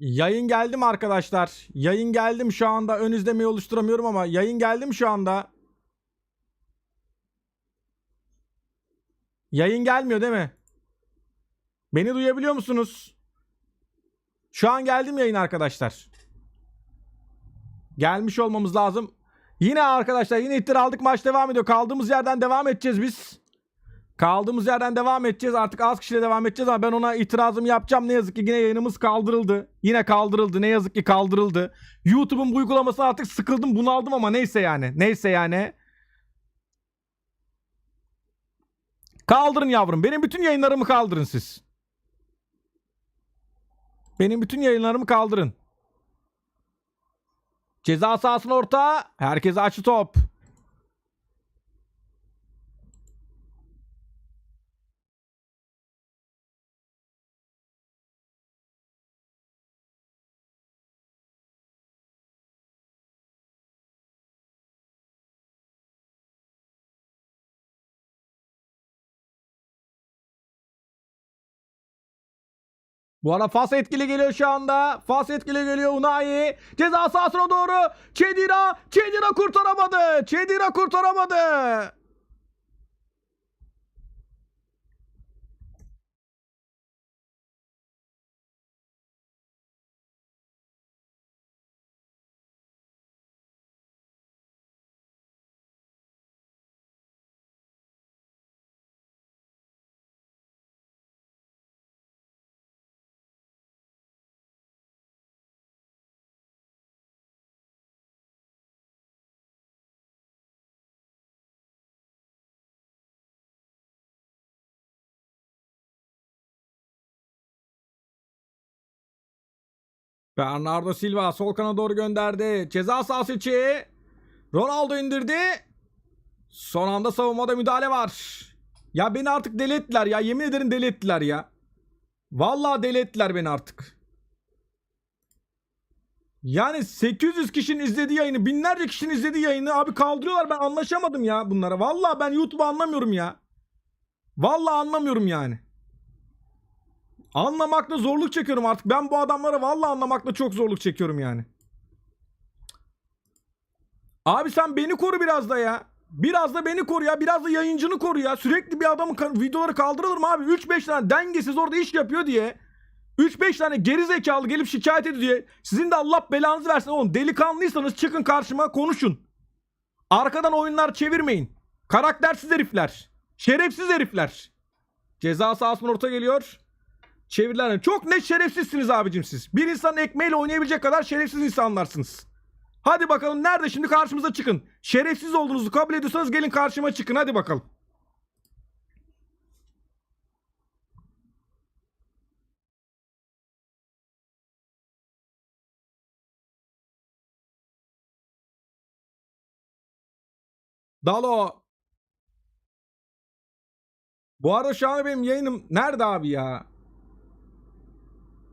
Yayın geldi mi arkadaşlar? Yayın geldim şu anda. Ön izlemeyi oluşturamıyorum ama yayın geldim şu anda. Yayın gelmiyor değil mi? Beni duyabiliyor musunuz? Şu an geldim yayın arkadaşlar. Gelmiş olmamız lazım. Yine arkadaşlar yine ittir aldık maç devam ediyor. Kaldığımız yerden devam edeceğiz biz. Kaldığımız yerden devam edeceğiz. Artık az kişiyle devam edeceğiz ama ben ona itirazımı yapacağım. Ne yazık ki yine yayınımız kaldırıldı. Yine kaldırıldı. Ne yazık ki kaldırıldı. YouTube'un bu uygulaması artık sıkıldım bunaldım ama neyse yani. Neyse yani. Kaldırın yavrum. Benim bütün yayınlarımı kaldırın siz. Benim bütün yayınlarımı kaldırın. Ceza sahasına orta. Herkese açı top. Bu arada Fas etkili geliyor şu anda. Fas etkili geliyor Unai. Ceza sahasına doğru. Çedira. Çedira kurtaramadı. Çedira kurtaramadı. Bernardo Silva sol kana doğru gönderdi. Ceza sahası içi. Ronaldo indirdi. Son anda savunmada müdahale var. Ya beni artık deli ettiler ya. Yemin ederim deli ettiler ya. Vallahi deli ettiler beni artık. Yani 800 kişinin izlediği yayını, binlerce kişinin izlediği yayını abi kaldırıyorlar. Ben anlaşamadım ya bunlara. Vallahi ben YouTube'u anlamıyorum ya. Vallahi anlamıyorum yani. Anlamakta zorluk çekiyorum artık. Ben bu adamları vallahi anlamakta çok zorluk çekiyorum yani. Abi sen beni koru biraz da ya. Biraz da beni koru ya. Biraz da yayıncını koru ya. Sürekli bir adamın videoları kaldırılır mı abi? 3-5 tane dengesiz orada iş yapıyor diye. 3-5 tane geri zekalı gelip şikayet ediyor diye. Sizin de Allah belanızı versin oğlum. Delikanlıysanız çıkın karşıma konuşun. Arkadan oyunlar çevirmeyin. Karaktersiz herifler. Şerefsiz herifler. Ceza sahasının orta geliyor. Çeviriler. Çok net şerefsizsiniz abicim siz. Bir insanın ekmeğiyle oynayabilecek kadar şerefsiz insanlarsınız. Hadi bakalım nerede şimdi karşımıza çıkın. Şerefsiz olduğunuzu kabul ediyorsanız gelin karşıma çıkın hadi bakalım. Dalo. Bu arada şu an benim yayınım nerede abi ya?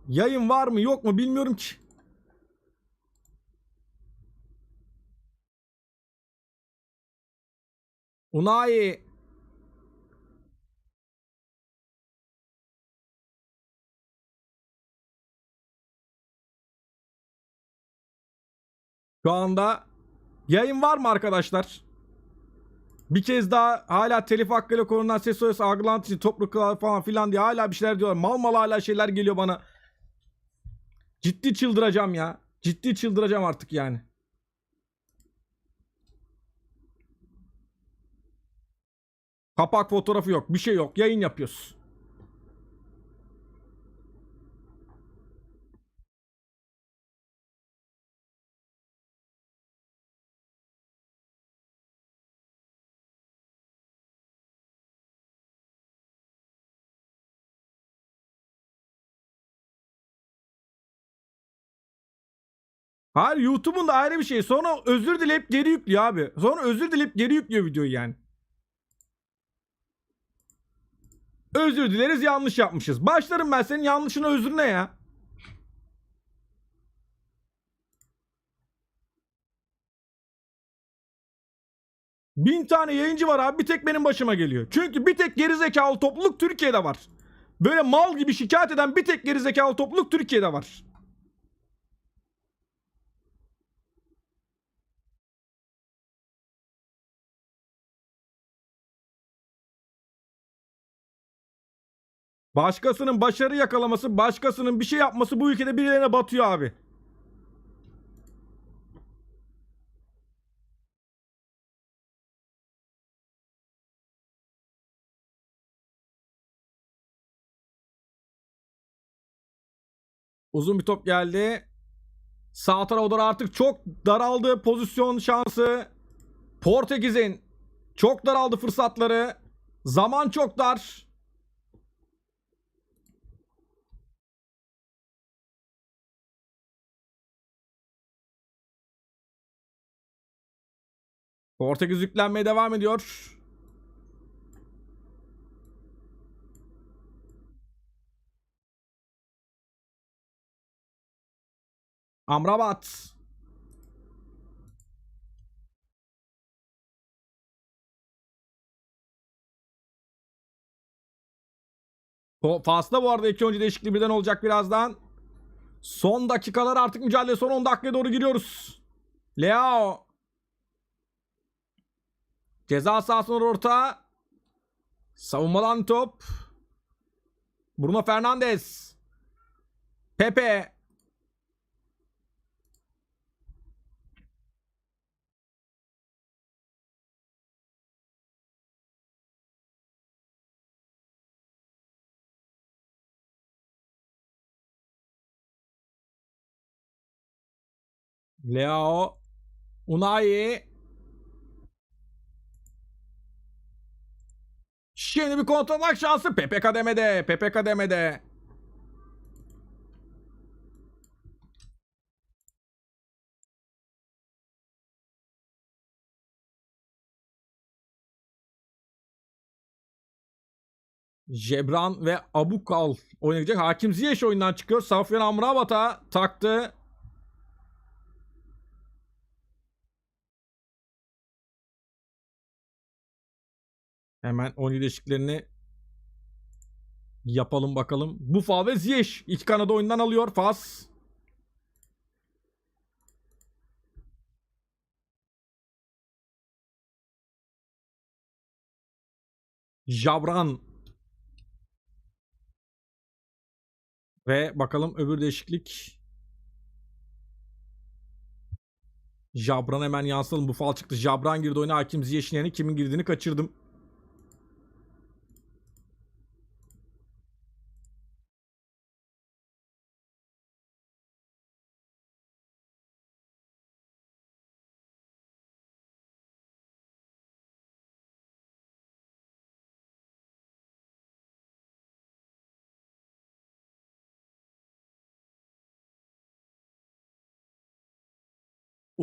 Yayın var mı yok mu bilmiyorum ki. Unai. Şu anda yayın var mı arkadaşlar? Bir kez daha hala telif hakkıyla korunan ses soyası algılantı için topluluklar falan filan diye hala bir şeyler diyorlar. Mal mal hala şeyler geliyor bana. Ciddi çıldıracağım ya. Ciddi çıldıracağım artık yani. Kapak fotoğrafı yok. Bir şey yok. Yayın yapıyoruz. Hayır YouTube'un da ayrı bir şey. Sonra özür dileyip geri yüklüyor abi. Sonra özür dileyip geri yüklüyor videoyu yani. Özür dileriz yanlış yapmışız. Başlarım ben senin yanlışına özrüne ya. Bin tane yayıncı var abi bir tek benim başıma geliyor. Çünkü bir tek gerizekalı topluluk Türkiye'de var. Böyle mal gibi şikayet eden bir tek gerizekalı topluluk Türkiye'de var. Başkasının başarı yakalaması, başkasının bir şey yapması bu ülkede birilerine batıyor abi. Uzun bir top geldi. Sağ tarafa doğru artık çok daraldı pozisyon şansı. Portekiz'in çok daraldı fırsatları. Zaman çok dar. Portekiz yüklenmeye devam ediyor. Amrabat. O Fas'ta bu arada iki oyuncu değişikliği birden olacak birazdan. Son dakikalar artık mücadele son 10 dakikaya doğru giriyoruz. Leao. Ceza sahasına orta. Savunmadan top. Bruno Fernandes. Pepe. Leo. Unai. Şimdi bir kontratak şansı Pepe kademede. Pepe kademede. Jebran ve Abukal oynayacak. Hakim Ziyech oyundan çıkıyor. Safyan Amrabat'a taktı. Hemen oyun değişikliklerini yapalım bakalım. Buffal ve Ziyech iki kanadı oyundan alıyor Fas. Jabran ve bakalım öbür değişiklik Jabran hemen yansıtalım. Buffal çıktı. Jabran girdi oyuna. Hakim Ziyech'in yerine kimin girdiğini kaçırdım.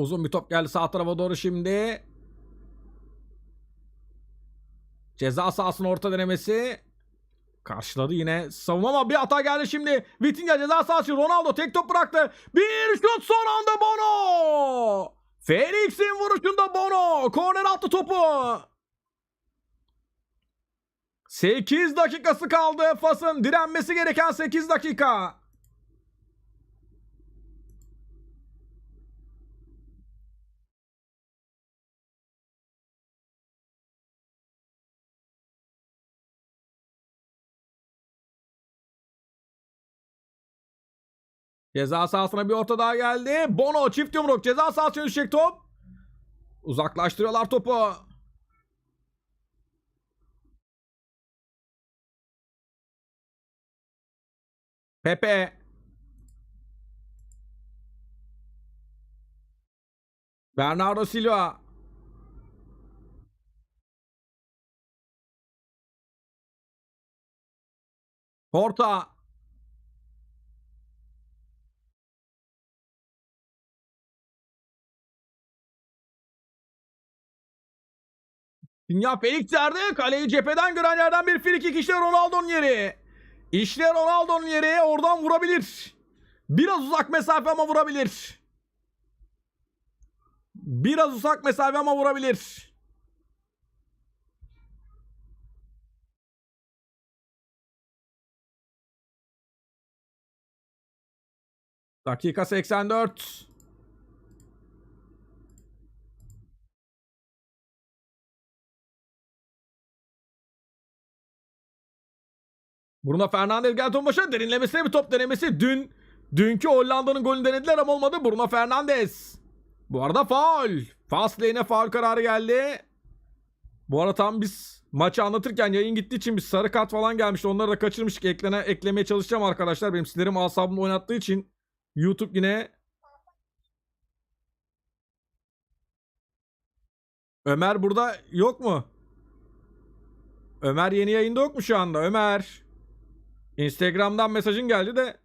Uzun bir top geldi sağ tarafa doğru şimdi. Ceza sahasının orta denemesi. Karşıladı yine savunma ama bir hata geldi şimdi. Vitinha ceza sahası Ronaldo tek top bıraktı. Bir şut son anda Bono. Felix'in vuruşunda Bono. Korner attı topu. 8 dakikası kaldı. Fas'ın direnmesi gereken 8 dakika. Ceza sahasına bir orta daha geldi. Bono çift yumruk ceza sahasına düşecek top. Uzaklaştırıyorlar topu. Pepe. Bernardo Silva. Porta. Dünya Felix yerde kaleyi cepheden gören yerden bir frikik işte Ronaldo'nun yeri. İşte Ronaldo'nun yeri oradan vurabilir. Biraz uzak mesafe ama vurabilir. Biraz uzak mesafe ama vurabilir. Dakika 84. Bruno Fernandes geldi top başına derinlemesine bir top denemesi. Dün dünkü Hollanda'nın golünü denediler ama olmadı. Bruno Fernandes. Bu arada faul. Fast lane'e faul kararı geldi. Bu arada tam biz maçı anlatırken yayın gittiği için bir sarı kart falan gelmişti. Onları da kaçırmıştık. Eklene, eklemeye çalışacağım arkadaşlar. Benim sinirim asabımı oynattığı için YouTube yine Ömer burada yok mu? Ömer yeni yayında yok mu şu anda? Ömer. Instagram'dan mesajın geldi de.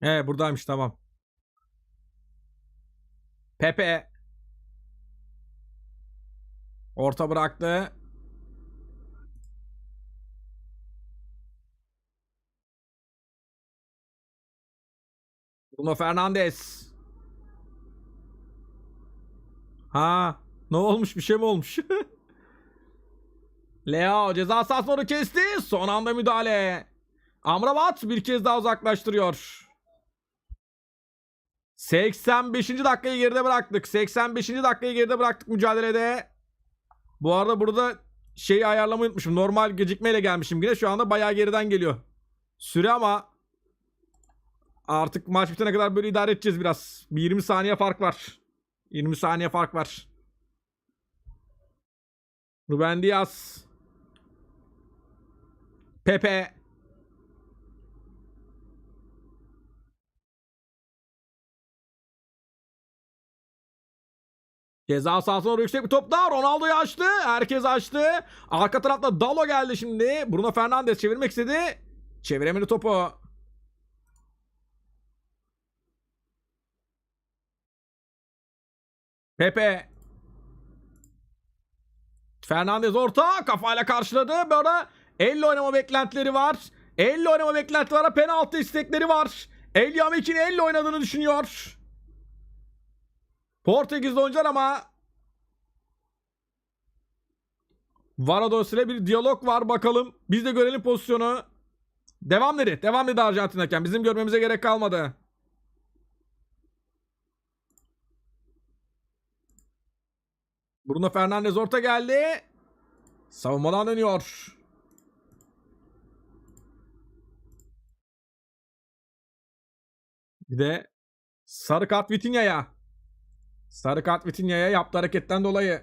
He buradaymış tamam. Pepe. Orta bıraktı. Bruno Fernandes. Ha, ne olmuş? Bir şey mi olmuş? Leo ceza sahasını kesti. Son anda müdahale. Amrabat bir kez daha uzaklaştırıyor. 85. dakikayı geride bıraktık. 85. dakikayı geride bıraktık mücadelede. Bu arada burada şeyi ayarlamayı unutmuşum. Normal gecikmeyle gelmişim yine. Şu anda bayağı geriden geliyor. Süre ama artık maç bitene kadar böyle idare edeceğiz biraz. Bir 20 saniye fark var. 20 saniye fark var. Ruben Diaz. Pepe. Ceza sahasına doğru yüksek bir top daha. Ronaldo'yu açtı. Herkes açtı. Arka tarafta Dalo geldi şimdi. Bruno Fernandes çevirmek istedi. Çeviremedi topu. Pepe. Fernandez orta. Kafayla karşıladı. Böyle elle oynama beklentileri var. Elle oynama beklentileri var. Penaltı istekleri var. El Yamik'in elle oynadığını düşünüyor. Portekizli oyuncular ama Varados ile bir diyalog var bakalım. Biz de görelim pozisyonu. Devam dedi. Devam dedi Arjantin hakem. Bizim görmemize gerek kalmadı. Bruno Fernandes orta geldi. Savunmadan dönüyor. Bir de sarı kart Vitinha'ya. Sarı kart Vitinha'ya yaptığı hareketten dolayı.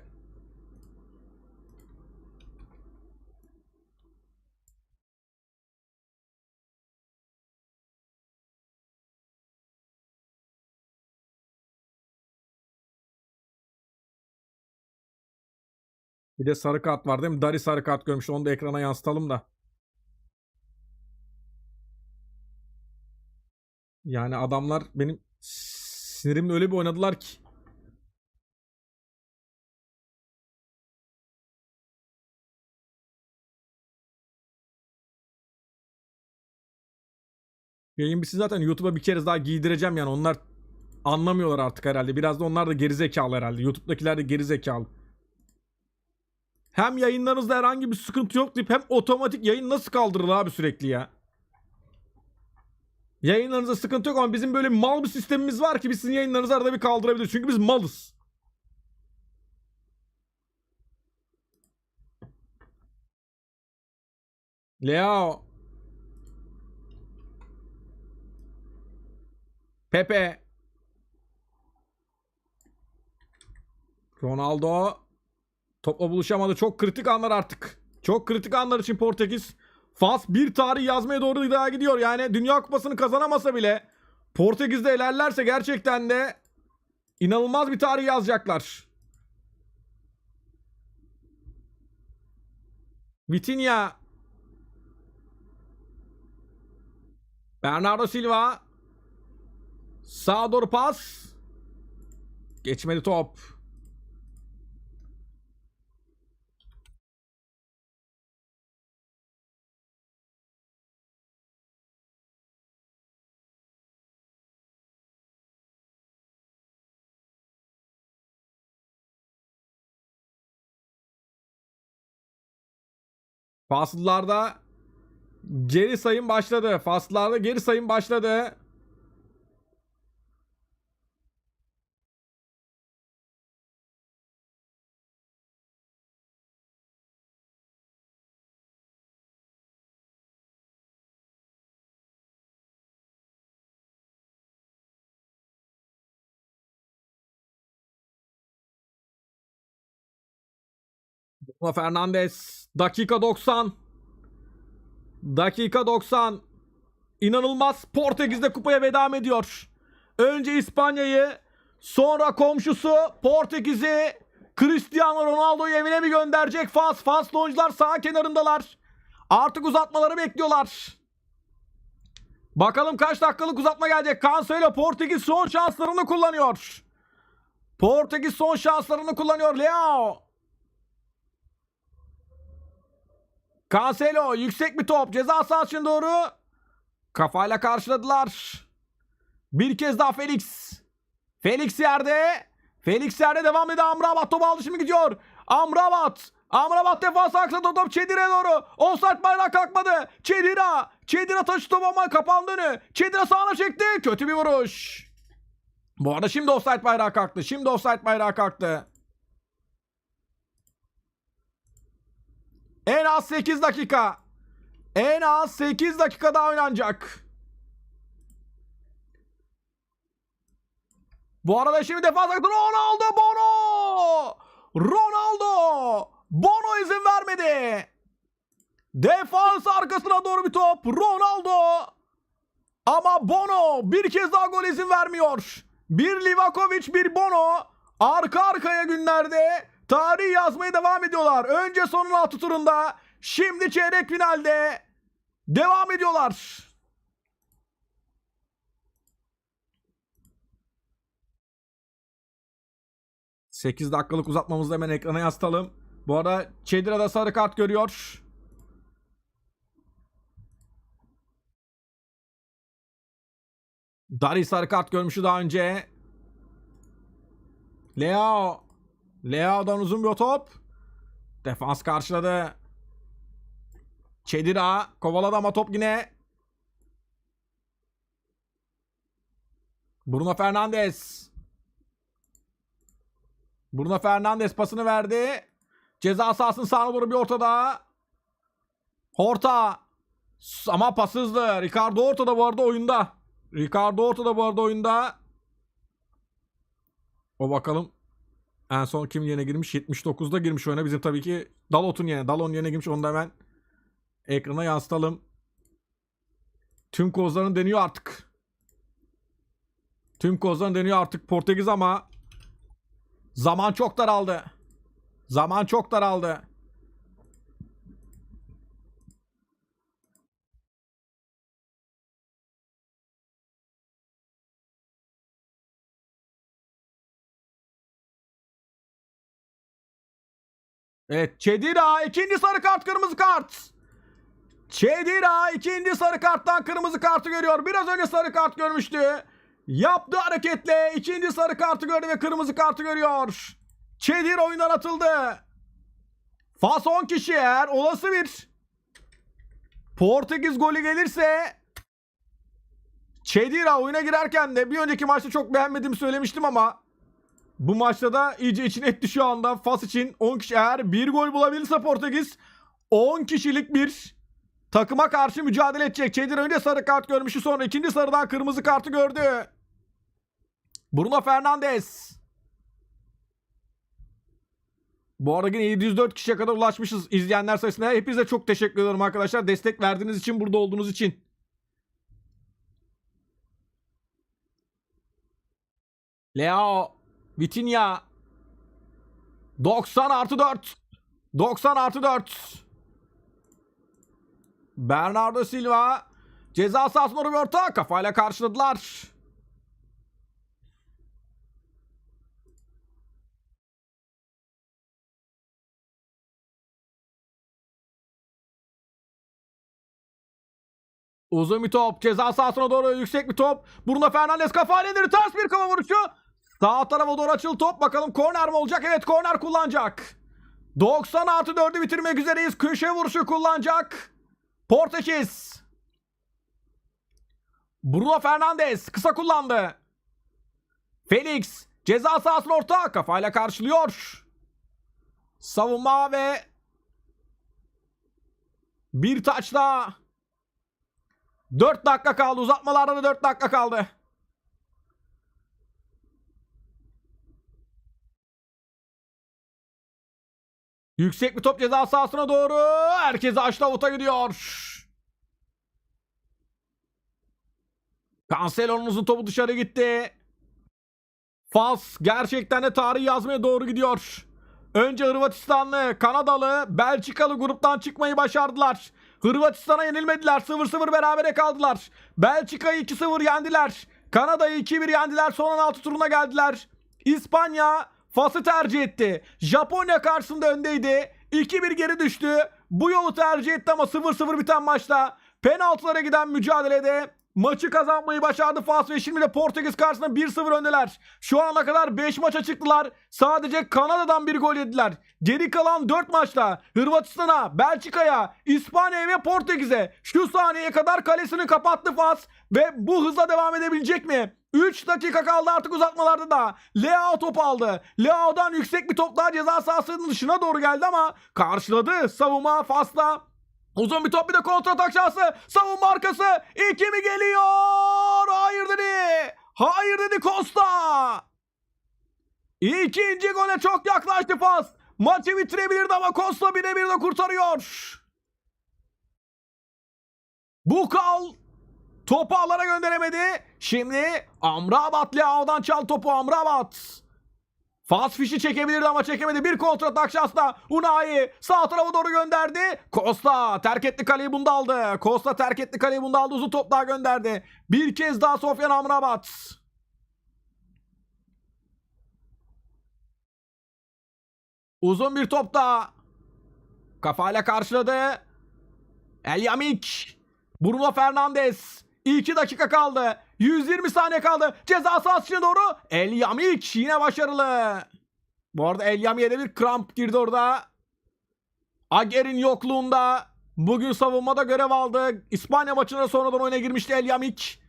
Bir de sarı kart var değil mi? Dari sarı kart görmüş. Onu da ekrana yansıtalım da. Yani adamlar benim sinirimle öyle bir oynadılar ki. Yayın bitsin zaten YouTube'a bir kere daha giydireceğim yani onlar anlamıyorlar artık herhalde. Biraz da onlar da gerizekalı herhalde. YouTube'dakiler de gerizekalı. Hem yayınlarınızda herhangi bir sıkıntı yok deyip hem otomatik yayın nasıl kaldırılır abi sürekli ya? Yayınlarınızda sıkıntı yok ama bizim böyle mal bir sistemimiz var ki biz sizin yayınlarınızı arada bir kaldırabiliriz. Çünkü biz malız. Leo. Pepe. Ronaldo. Topla buluşamadı. Çok kritik anlar artık. Çok kritik anlar için Portekiz. Fas bir tarih yazmaya doğru daha gidiyor. Yani Dünya Kupası'nı kazanamasa bile Portekiz'de ilerlerse gerçekten de inanılmaz bir tarih yazacaklar. Vitinha Bernardo Silva Sağa doğru pas. Geçmeli top. Fasıllarda geri sayım başladı. Fasıllarda geri sayım başladı. Bruno Fernandes dakika 90. Dakika 90. İnanılmaz Portekiz'de kupaya veda ediyor. Önce İspanya'yı sonra komşusu Portekiz'i Cristiano Ronaldo'yu evine mi gönderecek Fas? Faslı oyuncular sağ kenarındalar. Artık uzatmaları bekliyorlar. Bakalım kaç dakikalık uzatma gelecek. Cancelo Portekiz son şanslarını kullanıyor. Portekiz son şanslarını kullanıyor. Leo. Cancelo yüksek bir top ceza sahasına doğru kafayla karşıladılar. Bir kez daha Felix. Felix yerde. Felix yerde devam ediyor. Amrabat topu aldı şimdi gidiyor. Amrabat. Amrabat defans aksadı top Çedir'e doğru. Offside bayrağı kalkmadı. Çedira. Çedira taşı topu ama kapandı önü. Çedira sağına çekti. Kötü bir vuruş. Bu arada şimdi offside bayrağı kalktı. Şimdi offside bayrağı kalktı. En az 8 dakika. En az 8 dakika daha oynanacak. Bu arada şimdi defans aktı. Ronaldo Bono! Ronaldo! Bono izin vermedi. Defans arkasına doğru bir top. Ronaldo! Ama Bono bir kez daha gol izin vermiyor. Bir Livakovic bir Bono arka arkaya günlerde tarih yazmaya devam ediyorlar. Önce sonun altı turunda şimdi çeyrek finalde devam ediyorlar. Sekiz dakikalık uzatmamızı hemen ekrana yansıtalım. Bu arada Çedira da sarı kart görüyor. Dari sarı kart görmüştü daha önce. Leo. Leo'dan uzun bir top. Defans karşıladı. Çedira kovaladı ama top yine. Bruno Fernandes. Bruno Fernandes pasını verdi. Ceza sahasının sağına doğru bir ortada. Horta. Ama pas hızlı. Ricardo ortada bu arada oyunda. Ricardo ortada bu arada oyunda. O bakalım. En son kim yerine girmiş? 79'da girmiş oyuna. Bizim tabii ki Dalot'un yerine. Dalon yerine girmiş. Onu da hemen ekrana yansıtalım. Tüm kozlarını deniyor artık. Tüm kozlarını deniyor artık Portekiz ama zaman çok daraldı. Zaman çok daraldı. Evet Çedira ikinci sarı kart kırmızı kart. Çedira ikinci sarı karttan kırmızı kartı görüyor. Biraz önce sarı kart görmüştü. Yaptığı hareketle ikinci sarı kartı gördü ve kırmızı kartı görüyor. Çedir oyundan atıldı. Fas 10 kişi eğer olası bir Portekiz golü gelirse Çedira oyuna girerken de bir önceki maçta çok beğenmediğimi söylemiştim ama bu maçta da iyice içine etti şu anda. Fas için 10 kişi eğer bir gol bulabilirse Portekiz 10 kişilik bir takıma karşı mücadele edecek. Çedir önce sarı kart görmüştü sonra ikinci sarıdan kırmızı kartı gördü. Bruno Fernandes. Bu arada yine 704 kişiye kadar ulaşmışız izleyenler sayısına. Hepinize çok teşekkür ederim arkadaşlar. Destek verdiğiniz için, burada olduğunuz için. Leo, Vitinha. 90 artı 4. 90 artı 4. Bernardo Silva. Ceza sahasına Roberto kafayla karşıladılar. Uzun bir top. Ceza sahasına doğru yüksek bir top. Bruno Fernandes kafayla indirdi. Ters bir kafa vuruşu. Sağ tarafa doğru açıldı top. Bakalım korner mi olacak? Evet korner kullanacak. 90 artı 4'ü bitirmek üzereyiz. Köşe vuruşu kullanacak. Portekiz. Bruno Fernandes kısa kullandı. Felix ceza sahasının orta kafayla karşılıyor. Savunma ve bir taç daha. 4 dakika kaldı. Uzatmalarda da 4 dakika kaldı. Yüksek bir top ceza sahasına doğru. Herkes açtı avuta gidiyor. Cancelo'nun uzun topu dışarı gitti. Fas gerçekten de tarih yazmaya doğru gidiyor. Önce Hırvatistanlı, Kanadalı, Belçikalı gruptan çıkmayı başardılar. Hırvatistan'a yenilmediler. 0-0 berabere kaldılar. Belçika'yı 2-0 yendiler. Kanada'yı 2-1 yendiler. Son 16 turuna geldiler. İspanya Fas'ı tercih etti. Japonya karşısında öndeydi. 2-1 geri düştü. Bu yolu tercih etti ama 0-0 biten maçta penaltılara giden mücadelede maçı kazanmayı başardı Fas ve şimdi de Portekiz karşısında 1-0 öndeler. Şu ana kadar 5 maça çıktılar. Sadece Kanada'dan bir gol yediler. Geri kalan 4 maçta Hırvatistan'a, Belçika'ya, İspanya'ya ve Portekiz'e şu saniyeye kadar kalesini kapattı Fas ve bu hızla devam edebilecek mi? 3 dakika kaldı artık uzatmalarda da. Leao top aldı. Leao'dan yüksek bir top daha ceza sahasının dışına doğru geldi ama karşıladı savunma Fas'la. Uzun bir top bir de kontratak şansı. Savunma arkası. İki mi geliyor? Hayır dedi. Hayır dedi Costa. İkinci gole çok yaklaştı Fas. Maçı bitirebilirdi ama Costa birebir de kurtarıyor. Bukal topu alana gönderemedi. Şimdi Amrabat Leao'dan çal topu Amrabat. Fas fişi çekebilirdi ama çekemedi. Bir kontratak şansla Unai sağ tarafa doğru gönderdi. Costa terk etti kaleyi bunda aldı. Costa terk etti kaleyi bunda aldı. Uzun top daha gönderdi. Bir kez daha Sofyan Amrabat. Uzun bir top daha. Kafayla karşıladı. El Yamik. Bruno Fernandes. 2 dakika kaldı. 120 saniye kaldı. Ceza sahasına doğru. El Yamik yine başarılı. Bu arada El Yamik'e de bir kramp girdi orada. Ager'in yokluğunda bugün savunmada görev aldı. İspanya maçına sonradan oyuna girmişti El Yamik.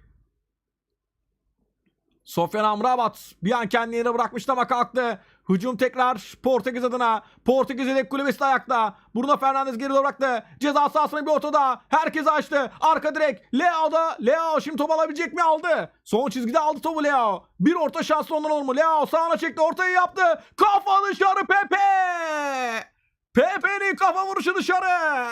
Sofyan Amrabat bir an kendini bırakmıştı ama kalktı. Hücum tekrar Portekiz adına. Portekiz yedek kulübesi de ayakta. Bruno Fernandes geri bıraktı. Ceza sahasına bir ortada. Herkes açtı. Arka direk. Leo da. Leo şimdi top alabilecek mi? Aldı. Son çizgide aldı topu Leo. Bir orta şanslı ondan olur mu? Leo sağına çekti. Ortayı yaptı. Kafa dışarı Pepe. Pepe'nin kafa vuruşu dışarı.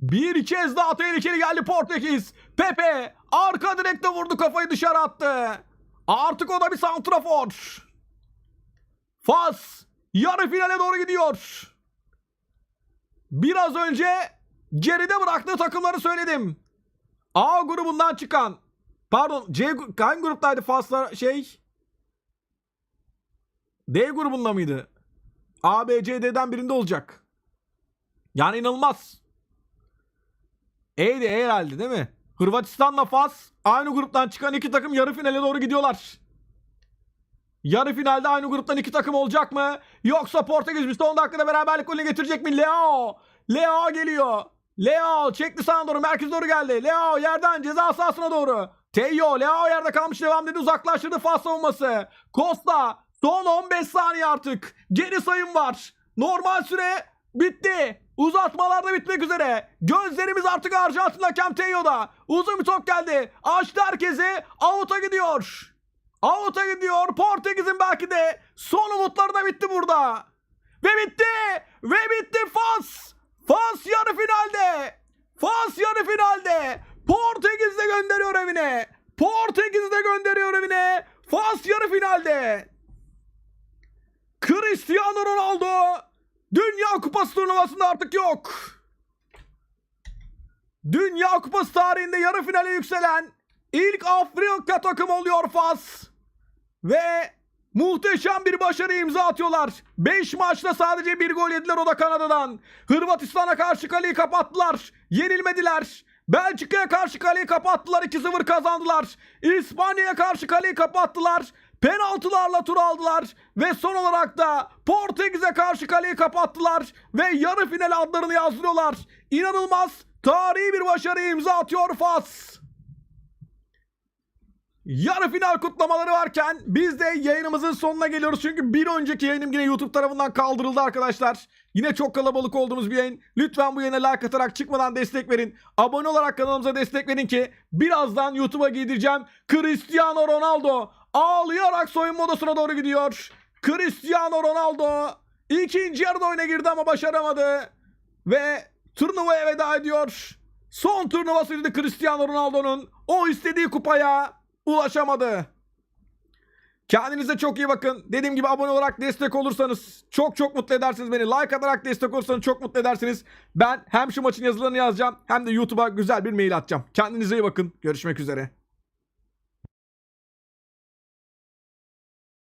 Bir kez daha tehlikeli geldi Portekiz. Pepe arka direkte vurdu kafayı dışarı attı. Artık o da bir santrafor. Fas yarı finale doğru gidiyor. Biraz önce geride bıraktığı takımları söyledim. A grubundan çıkan pardon C hangi gruptaydı Fas'la şey D grubunda mıydı? A, B, C, D'den birinde olacak. Yani inanılmaz. E herhalde değil mi? Hırvatistan'la Fas aynı gruptan çıkan iki takım yarı finale doğru gidiyorlar. Yarı finalde aynı gruptan iki takım olacak mı? Yoksa Portekiz bir son dakikada beraberlik golünü getirecek mi? Leo! Leo geliyor. Leo çekti sana doğru merkez doğru geldi. Leo yerden ceza sahasına doğru. Teyo Leo yerde kalmış devam dedi uzaklaştırdı Fas savunması. Costa son 15 saniye artık. Geri sayım var. Normal süre bitti. Uzatmalarda bitmek üzere. Gözlerimiz artık Arjantin hakem Teyo'da. Uzun bir top geldi. Açtı herkesi. Out'a gidiyor. Out'a gidiyor. Portekiz'in belki de son umutları da bitti burada. Ve bitti. Ve bitti Fas. Fas yarı finalde. Fas yarı finalde. Portekiz de gönderiyor evine. Portekiz de gönderiyor evine. Fas yarı finalde. Cristiano Ronaldo Dünya Kupası turnuvasında artık yok. Dünya Kupası tarihinde yarı finale yükselen ilk Afrika takım oluyor Fas. Ve muhteşem bir başarı imza atıyorlar. 5 maçta sadece bir gol yediler o da Kanada'dan. Hırvatistan'a karşı kaleyi kapattılar. Yenilmediler. Belçika'ya karşı kaleyi kapattılar 2-0 kazandılar. İspanya'ya karşı kaleyi kapattılar. Penaltılarla tur aldılar ve son olarak da Portekiz'e karşı kaleyi kapattılar ve yarı final adlarını yazdırıyorlar. İnanılmaz tarihi bir başarı imza atıyor Fas. Yarı final kutlamaları varken biz de yayınımızın sonuna geliyoruz. Çünkü bir önceki yayınım yine YouTube tarafından kaldırıldı arkadaşlar. Yine çok kalabalık olduğumuz bir yayın. Lütfen bu yayına like atarak çıkmadan destek verin. Abone olarak kanalımıza destek verin ki birazdan YouTube'a giydireceğim. Cristiano Ronaldo ağlayarak soyunma odasına doğru gidiyor. Cristiano Ronaldo ikinci yarıda oyuna girdi ama başaramadı. Ve turnuvaya veda ediyor. Son turnuvasıydı Cristiano Ronaldo'nun. O istediği kupaya ulaşamadı. Kendinize çok iyi bakın. Dediğim gibi abone olarak destek olursanız çok çok mutlu edersiniz beni. Like atarak destek olursanız çok mutlu edersiniz. Ben hem şu maçın yazılarını yazacağım hem de YouTube'a güzel bir mail atacağım. Kendinize iyi bakın. Görüşmek üzere.